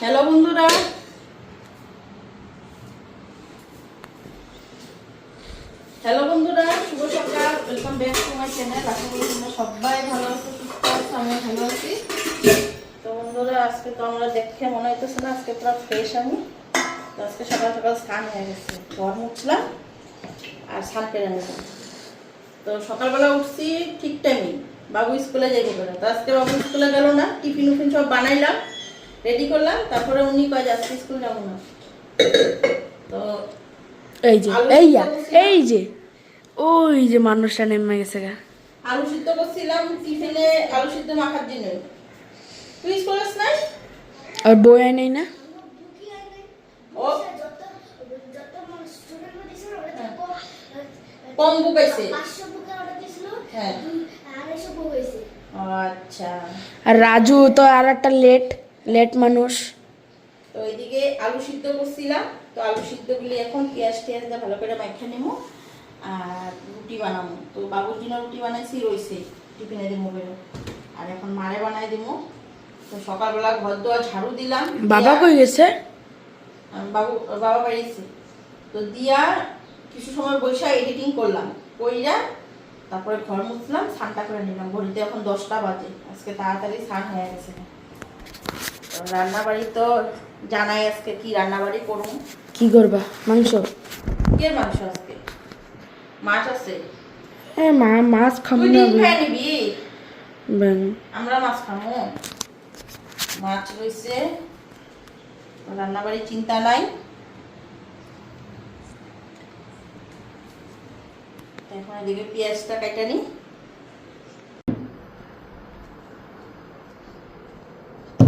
Hello বন্ধুরা। Hello বন্ধুরা, শুভ সকাল। Welcome back to my channel আশা করি তোমরা সবাই ভালো আছো, সুস্থ আছো আমি ভালো আছি। তো বন্ধুরা, আজকে তো আমরা দেখে মনে হইতেছে না, আজকে পুরো ফ্রেশ আমি। তো আজকে সকাল সকাল স্নান হয়ে গেছে ঘর মুছলাম আর স্নান করে নিলাম। তো সকালবেলা উঠছি ঠিক টাইমে বাবু স্কুলে যাইবে করে তো আজকে বাবু স্কুলে গেল না টিফিন উফিন সব বানাইলাম রেডি করলাম তারপরে উনি কয় আজকে স্কুল যাব না। তো এই যে এই। এই যে ওই যে মানুষটা নেমে গেছে গা। আলু সিদ্ধ করছিলাম টিফিনে আলু সিদ্ধ মাখার জন্য। তুই স্কুলে নাই? আর বই আয় নেই না? ও। কম বুকাইছে হ্যাঁ। ও আচ্ছা। আর রাজু তো আর একটা লেট লেট মানুষ। তো ওইদিকে আলু সিদ্ধ করছিলাম তো আলু সিদ্ধগুলি এখন পেঁয়াজ টিয়াজ দিয়ে ভালো করে মাখা নেব আর রুটি বানাবো। তো বাবুর জন্য রুটি বানাইছি রইছে টিফিনে দিব বেরো আর এখন মারে বানাই দিব। তো সকালবেলা ঘর দোয়া ঝাড়ু দিলাম বাবা কই গেছে? বাবু বাবা বাড়িছে তো দিয়া কিছু সময় বৈশা এডিটিং করলাম। কইরা তারপরে ঘর মুছলাম স্নানটা করে নিলাম। ঘড়িতে এখন দশটা বাজে। আজকে তাড়াতাড়ি স্নান হয়ে গেছে। তো রান্নাবাড়ি তো জানাই আজকে কি রান্নাবাড়ি করুন। কি করবা? মাংস? কে মাংস আজকে? মাছ আছে? হ্যাঁ মা মাছ খাব না নিবি? আমরা মাছ খাব। মাছ রয়েছে। রান্নাবাড়ির চিন্তা নাই। এখন এদিকে পেঁয়াজটা কেটে নি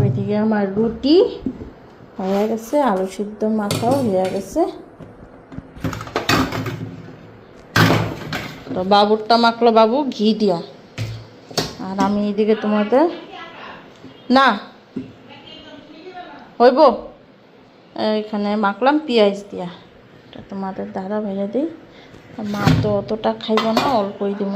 ওইদিকে আমার রুটি হয়ে গেছে, আলু সিদ্ধ মাখাও হয়ে গেছে। তো বাবুরটা মাখলো বাবু, ঘি দিয়া। আর আমি এদিকে তোমাদের না, হইব। এখানে মাখলাম পেঁয়াজ দিয়া। তোমাদের দাদা ভেজে দিই। মা তো অতটা খাইব না অল্পই দিব।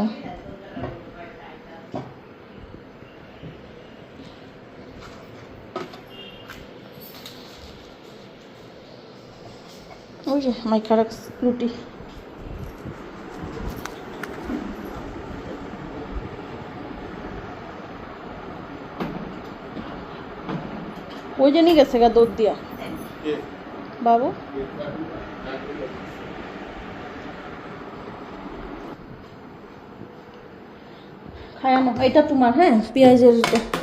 ওই যে মাইখার রুটি। ওই জন্যই গেছে গা দুধ দিয়া। বাবু? খায়ানো এটা তোমার হ্যাঁ? পেঁয়াজের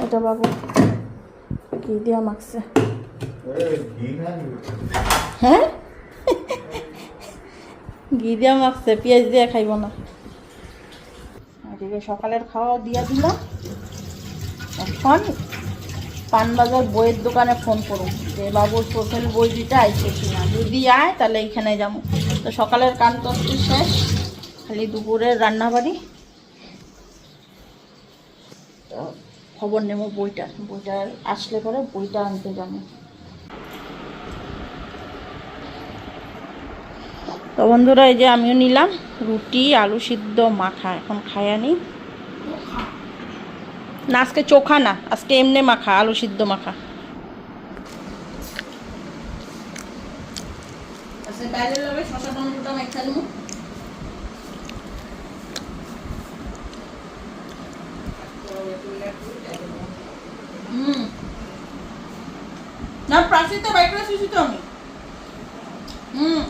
এটা বাবু। কি দিয়া মাখছে? হ্যাঁ? ঘি দিয়া মাখছে? পেঁয়াজ দিয়া খাইব না। এদিকে সকালের খাওয়া দিয়া দিলাম। এখন পানবাজার বইয়ের দোকানে ফোন করুন যে বাবুর প্রোফাইল বই দিতে আইছে কিনা। যদি আয়, তাহলে এইখানে যাব। তো সকালের কান শেষ। খালি দুপুরের রান্নাবাড়ি তো খবর নেব, বইটা। বইটা আসলে পরে বইটা আনতে যাব। তো বন্ধুরা, এই যে আমিও নিলাম রুটি, আলু সিদ্ধ, মাখা। এখন খায়া নিই। না, আজকে চোখা না। আজকে এমনি মাখা, আলু সিদ্ধ, মাখা। লগে শশা টমেটোটা মেখা নিব হুম তো আমি। বাইক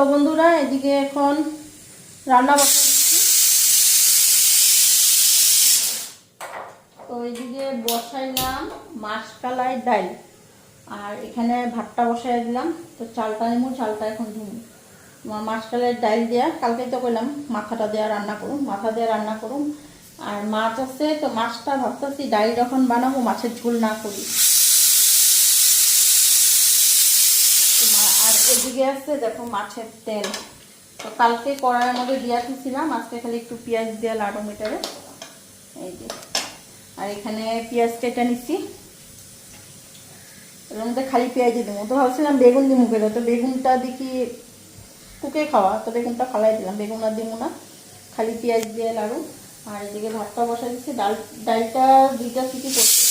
তো বন্ধুরা, এদিকে এখন রান্না বসা দিচ্ছি। তো এদিকে বসাইলাম মাসকালাই ডাল আর এখানে ভাতটা বসাই দিলাম। তো চালটা নেব চালটা এখন ধুমু। তোমার মাসকালাই ডাল দেওয়া কালকেই তো কইলাম, মাথাটা দেওয়া রান্না করুন মাথা দেওয়া রান্না করুন আর মাছ আছে, তো মাছটা ভাবতেছি ডাল যখন বানাবো, মাছের ঝোল না করি তো মা- আর এদিকে আছে, দেখো মাছের তেল। তো কালকে কড়াইয়ের মধ্যে দিয়া দিয়েছিলাম আজকে খালি একটু পেঁয়াজ দিয়ে লাডো মিটারে এই যে। আর এখানে পেঁয়াজ কেটে নিচ্ছি। এর মধ্যে খালি পেঁয়াজই দেবো। তো ভাবছিলাম বেগুন দিয়ে মুখে তো বেগুনটা দেখি কুকে খাওয়া, তো বেগুনটা ফালাই দিলাম। বেগুন আর দিব না। খালি পেঁয়াজ দিয়ে লাড়ু। আর এদিকে ভাতটা বসাই দিচ্ছি। ডাল ডালটা দুইটা সিটি করছে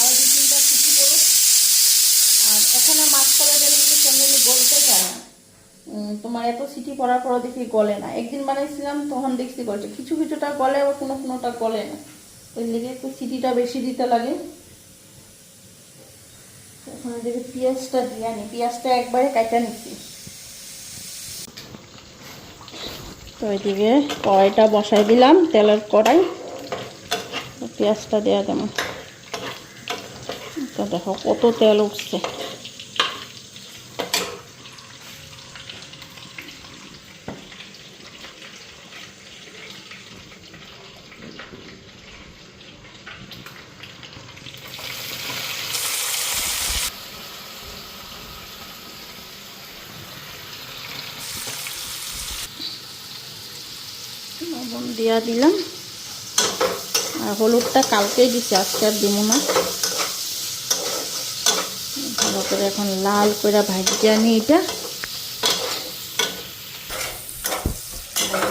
আর দুই তিনটা সিটি করুক আর এখানে মাছ কলা ডালগুলো চ্যানেলে গলতে চায় না উম, তোমার এত সিটি পড়ার পর দেখি গলে না। একদিন বানাইছিলাম, তখন দেখছি গলছে। কিছু কিছুটা গলে, আবার কোনো কোনোটা গলে না। ওই লেগে একটু সিটিটা বেশি দিতে লাগে। এখন এদিকে পেঁয়াজটা দিয়ে আনি। পেঁয়াজটা একবারে কাটা নিচ্ছি। তো এদিকে কড়াইটা বসাই দিলাম, তেলের কড়াই। পেঁয়াজটা দেওয়া দেবো। দেখো কত তেল উঠছে। দিয়া দিলাম। আর হলুদটা কালকেই দিছি আজকে আর দিব না। ভালো করে এখন লাল করে ভাজি আনি এটা।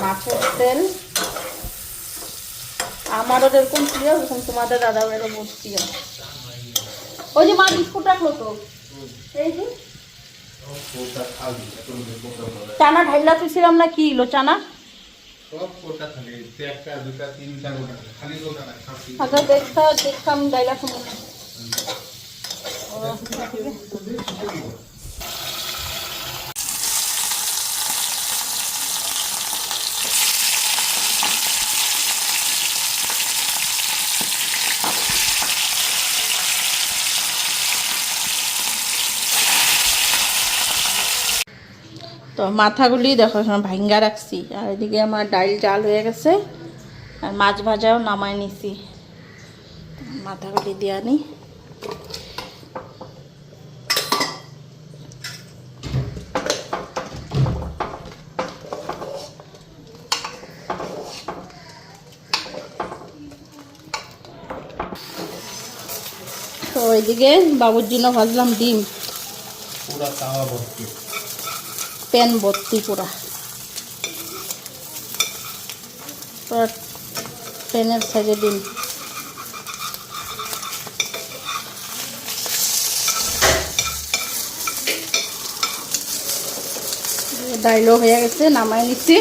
মাছের তেল। আমারও যেরকম প্রিয় ওরকম তোমাদের দাদা বহুত প্রিয়। ওই যে মা বিস্কুট রাখল তো এই যে। চানা ঢাইলা তুইছিলাম না কি ইলো চানা? সব কোটা খালি একটা দুটা তিনটা কোটা খালি কোটা না আচ্ছা দেখতা দেখতাম ডাইলা শুনুন তো মাথাগুলি দেখো, এখন ভাঙ্গা রাখছি। আর এদিকে আমার ডাল জাল হয়ে গেছে। আর মাছ ভাজাও নামাই নিছি। মাথাগুলি দিয়ে আনি। তো ওইদিকে বাবুর জন্য ভাজলাম ডিম। ভর্তি। প্যান ভর্তি পুরা। প্যানের সাইডে ডিম। ডাইলও হয়ে গেছে নামাই নিচ্ছি।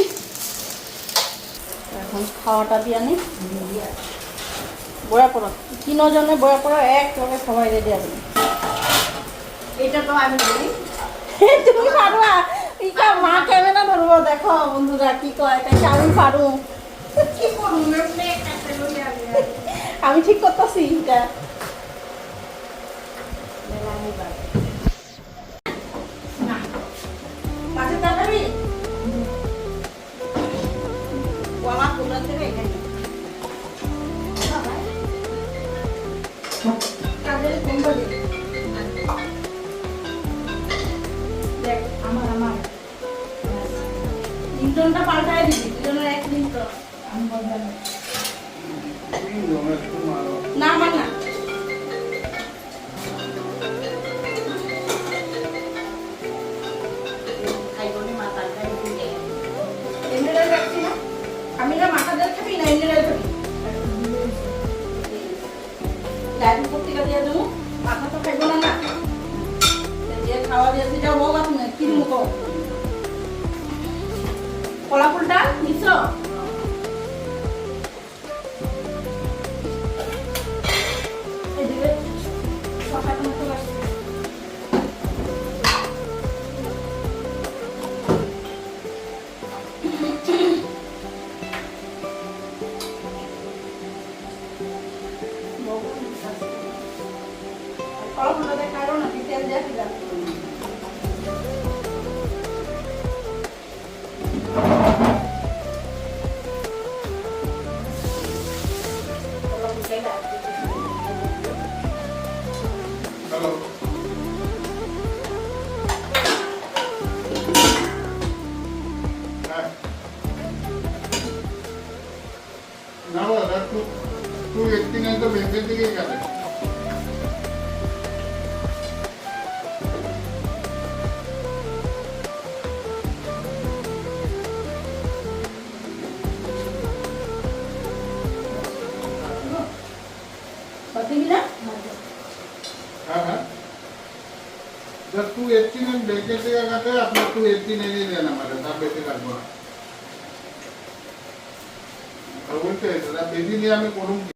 এখন খাওয়াটা দিয়ে আনি। বয়া পড়া। তিনও জনে বয়া পড়া এক লগে সবাই রেডি আছে এটা তো আমি তুমি পারবা ইকা মা ক্যামেরা ধরবো দেখো বন্ধুরা কি কয় তাই আমি পারু কি করব? আমি ঠিক করতেছি এটা। লিংটনটা পাল্টায় দিবি দুজনের এক আমি বলব না। আমার না। রাখছি না আমি না মাথা দিয়ে খাবি না এমনিটাই খাবি লাইফ পত্রিকা দিয়ে দেবো। মাথা তো খাইবো না না। খাওয়া দিয়ে হোক আপনি কি মুখ কলা বেশি কাটাতে আপনার টু এইটটি নিয়ে দেন আমাদের দাম বেশি কাটবো না। উল্টে বেশি নিয়ে আমি করুন কি?